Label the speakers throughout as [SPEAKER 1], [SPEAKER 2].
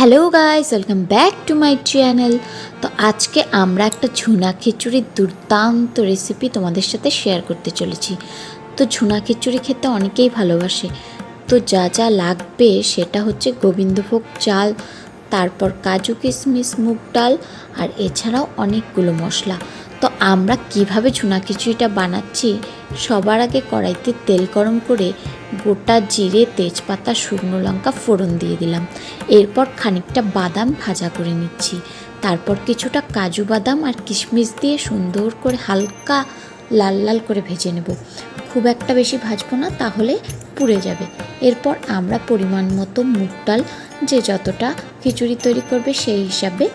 [SPEAKER 1] Hello guys welcome back to my channel তো আজকে আমরা একটা ঝুনা খিচুড়ির দুর্দান্ত রেসিপি তোমাদের সাথে শেয়ার করতে চলেছি। তো ঝুনা খিচুড়ি খেতে অনেকেই ভালোবাসে। তো যা যা লাগবে সেটা হচ্ছে গোবিন্দভোগ চাল, তারপর কাজু কিশমিশ, মুগ ডাল আর এছাড়াও অনেকগুলো মশলা। তো আমরা কীভাবে ঝুনা খিচুড়িটা বানাচ্ছি সবার আগে কড়াইতে তেল গরম করে গোটা জিরে, তেজপাতা, শুকনো লঙ্কা ফোড়ন দিয়ে দিলাম। এরপর খানিকটা বাদাম ভাজা করে নিচ্ছি। তারপর কিছুটা কাজু বাদাম আর কিশমিশ দিয়ে সুন্দর করে হালকা লাল লাল করে ভেজে নেব। খুব একটা বেশি ভাজবো না, তাহলে পুড়ে যাবে। এরপর আমরা পরিমাণ মতো মুগ ডাল, যে যতটা খিচুড়ি তৈরি করবে সেই হিসাবে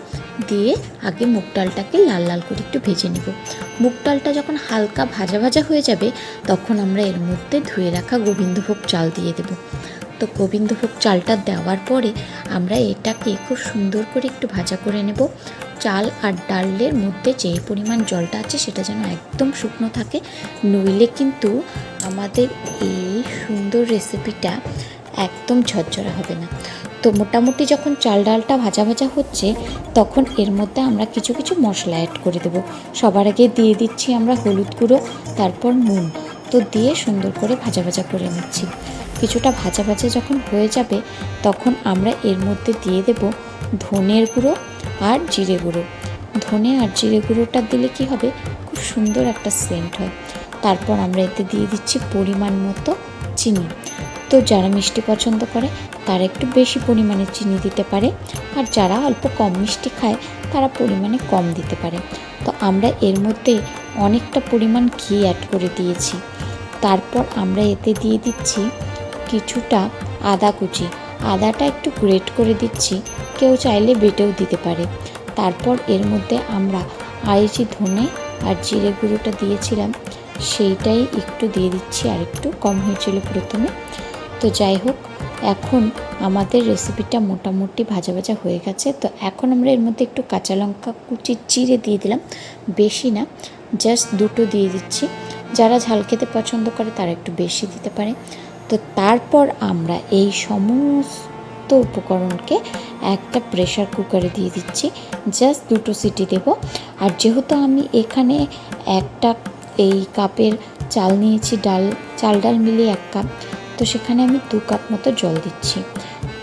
[SPEAKER 1] দিয়ে আগে মুগ ডালটাকে লাল লাল করে একটু ভেজে নেব। মুগ ডালটা যখন হালকা ভাজা ভাজা হয়ে যাবে, তখন আমরা এর মধ্যে ধুয়ে রাখা গোবিন্দভোগ চাল দিয়ে দেব। তো গোবিন্দভোগ চালটা দেওয়ার পরে আমরা এটাকে খুব সুন্দর করে একটু ভাজা করে নেব। চাল আর ডালের মধ্যে যে পরিমাণ জলটা আছে, সেটা যেন একদম শুকনো থাকে। নইলে কিন্তু আমাদের এই সুন্দর রেসিপিটা একদম ঝরঝরা হবে না। তো মোটামুটি যখন চাল ডালটা ভাজা ভাজা হচ্ছে, তখন এর মধ্যে আমরা কিছু কিছু মশলা অ্যাড করে দেব। সবার আগে দিয়ে দিচ্ছি আমরা হলুদ গুঁড়ো, তারপর নুন। তো দিয়ে সুন্দর করে ভাজা ভাজা করে নিচ্ছি। কিছুটা ভাজা ভাজা যখন হয়ে যাবে, তখন আমরা এর মধ্যে দিয়ে দেব ধনের গুঁড়ো আর জিরে গুঁড়ো। ধনে আর জিরে গুঁড়োটা দিলে কি হবে? খুব সুন্দর একটা সেন্ট হয়। তারপর আমরা এতে দিয়ে দিচ্ছি পরিমাণ মতো চিনি। তো যারা মিষ্টি পছন্দ করে, তারা একটু বেশি পরিমাণে চিনি দিতে পারে। আর যারা অল্প কম মিষ্টি খায়, তারা পরিমাণে কম দিতে পারে। তো আমরা এর মধ্যে অনেকটা পরিমাণ ঘি অ্যাড করে দিয়েছি। তারপর আমরা এতে দিয়ে দিচ্ছি কিছুটা আদা কুচি। আদাটা একটু গ্রেট করে দিচ্ছি, কেউ চাইলে বেটেও দিতে পারে। তারপর এর মধ্যে আমরা আইচি ধনে আর জিরে গুঁড়োটা দিয়েছিলাম। সেইটাই একটু দিয়ে দিচ্ছি, আর একটু কম হয়েছিল প্রথমে। তো যাই হোক, এখন আমাদের রেসিপিটা মোটামুটি ভাজা ভাজা হয়ে গেছে। তো এখন আমরা এর মধ্যে একটু কাঁচা লঙ্কা কুচি চিড়ে দিয়ে দিলাম, বেশি না জাস্ট দুটো দিয়ে দিচ্ছি। যারা ঝাল খেতে পছন্দ করে তারা একটু বেশি দিতে পারে। তো তারপর আমরা এই সমস্ত উপকরণকে একটা প্রেশার কুকারে দিয়ে দিচ্ছি জাস্ট দুটো সিটি দেব। আর যেহেতু আমি এখানে একটা এই কাপের চাল নিয়েছি, ডাল, চাল ডাল মিলিয়ে এক কাপ তো সেখানে আমি দু কাপ মতো জল দিচ্ছি।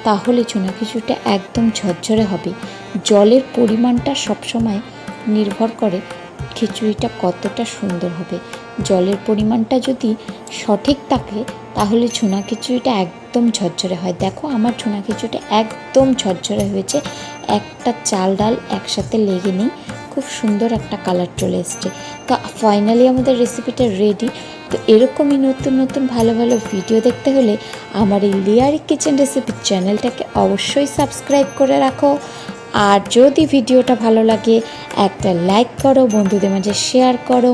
[SPEAKER 1] তাহলে চুনা খিচুড়িটা একদম ঝরঝরে হবে। জলের পরিমাণটা সবসময় নির্ভর করে খিচুড়িটা কতটা সুন্দর হবে। জলের পরিমাণটা যদি সঠিক থাকে, তাহলে ছোনা খিচুড়িটা একদম ঝরঝরে হয়। দেখো আমার ছোনা খিচুড়িটা একদম ঝরঝরে হয়েছে। একটা চাল ডাল একসাথে লেগে নেই। খুব সুন্দর একটা কালার চলে এসছে। তো ফাইনালি আমাদের রেসিপিটা রেডি তো এরকমই নতুন নতুন ভালো ভালো ভিডিও দেখতে হলে আমার এই লিয়ারি কিচেন রেসিপি চ্যানেলটাকে অবশ্যই সাবস্ক্রাইব করে রাখো। আর যদি ভিডিওটা ভালো লাগে, একটা লাইক করো, বন্ধুদের মাঝে শেয়ার করো।